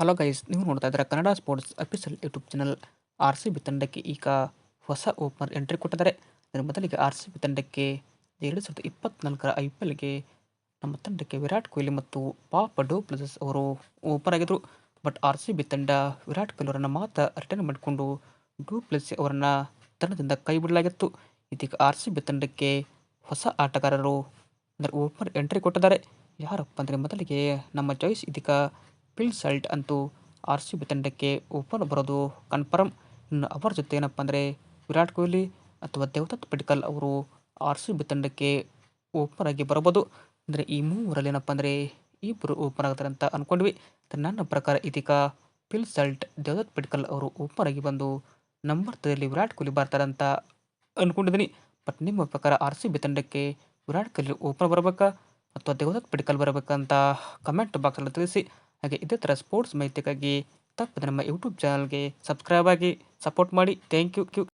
Hello guys ನೀವು ನೋಡ್ತಾ ಇದ್ದೀರಾ Kannada sports official YouTube channel R C B ತಂಡಕ್ಕೆ ಈಗ ಹೊಸ ಓಪನರ್ ಎಂಟ್ರಿ ಕೊಟ್ಟಿದ್ದಾರೆ. ಅದರ ಮೊದಲಿಗೆ ಆರ್ ಸಿ ಬಿ ತಂಡಕ್ಕೆ ಎರಡು ಸಾವಿರದ ಇಪ್ಪತ್ತ್ನಾಲ್ಕರ ಐ ಪಿ ಎಲ್ಗೆ ನಮ್ಮ ತಂಡಕ್ಕೆ ವಿರಾಟ್ ಕೊಹ್ಲಿ ಮತ್ತು ಪಾಪ ಡೋ ಪ್ಲಸಸ್ ಅವರು ಓಪನ್ ಆಗಿದ್ದರು ಬಟ್ ಆರ್ ಸಿ ಬಿ ತಂಡ ವಿರಾಟ್ ಕೊಹ್ಲಿ ಅವರನ್ನು ಮಾತ್ರ ರಿಟರ್ನ್ ಮಾಡಿಕೊಂಡು ಡೂ ಪ್ಲಸ್ ಅವರನ್ನು ತಂಡದಿಂದ ಕೈ ಬಿಡಲಾಗಿತ್ತು. ಇದೀಗ ಆರ್ ಸಿ ಬಿ ತಂಡಕ್ಕೆ ಹೊಸ ಆಟಗಾರರು ಅಂದರೆ ಓಪನರ್ ಎಂಟ್ರಿ ಕೊಟ್ಟಿದ್ದಾರೆ. ಯಾರಪ್ಪ ಅಂದರೆ ಮೊದಲಿಗೆ ನಮ್ಮ ಚಾಯ್ಸ್ ಇದೀಗ ಪಿಲ್ ಸಲ್ಟ್ ಅಂತೂ ಆರ್ ಸಿ ಬಿ ತಂಡಕ್ಕೆ ಓಪನ್ ಬರೋದು ಕನ್ಫರ್ಮ್ ಇನ್ನು ಅವರ ಜೊತೆ ಏನಪ್ಪ ಅಂದರೆ ವಿರಾಟ್ ಕೊಹ್ಲಿ ಅಥವಾ ದೇವದತ್ ಪಡಿಕಲ್ ಅವರು ಆರ್ ಸಿ ಬಿ ತಂಡಕ್ಕೆ ಓಪನ್ ಆಗಿ ಬರಬಹುದು. ಅಂದರೆ ಈ ಮೂವರಲ್ಲಿ ಏನಪ್ಪ ಅಂದರೆ ಇಬ್ಬರು ಓಪನ್ ಆಗ್ತಾರೆ ಅಂತ ಅಂದ್ಕೊಂಡ್ವಿ ನನ್ನ ಪ್ರಕಾರ ಇದೀಗ ಪಿಲ್ ಸಲ್ಟ್ ದೇವದತ್ ಪಡಿಕಲ್ ಅವರು ಓಪನ್ ಆಗಿ ಬಂದು ನಂಬರ್ ತದಲ್ಲಿ ವಿರಾಟ್ ಕೊಹ್ಲಿ ಬರ್ತಾರೆ ಅಂತ ಅಂದ್ಕೊಂಡಿದ್ದೀನಿ ಬಟ್ ನಿಮ್ಮ ಪ್ರಕಾರ ಆರ್ ಸಿ ಬಿ ತಂಡಕ್ಕೆ ವಿರಾಟ್ ಕೊಹ್ಲಿ ಓಪನ್ ಬರಬೇಕಾ ಅಥವಾ ದೇವದತ್ ಪಡಿಕಲ್ ಬರಬೇಕಂತ ಕಮೆಂಟ್ ಬಾಕ್ಸಲ್ಲಿ ತಿಳಿಸಿ. ಹಾಗೆ ಇದೇ ಥರ ಸ್ಪೋರ್ಟ್ಸ್ ಮಾಹಿತಿಗಾಗಿ ತಪ್ಪದೆ ನಮ್ಮ ಯೂಟ್ಯೂಬ್ ಚಾನಲ್ಗೆ ಸಬ್ಸ್ಕ್ರೈಬ್ ಆಗಿ ಸಪೋರ್ಟ್ ಮಾಡಿ. Thank U Q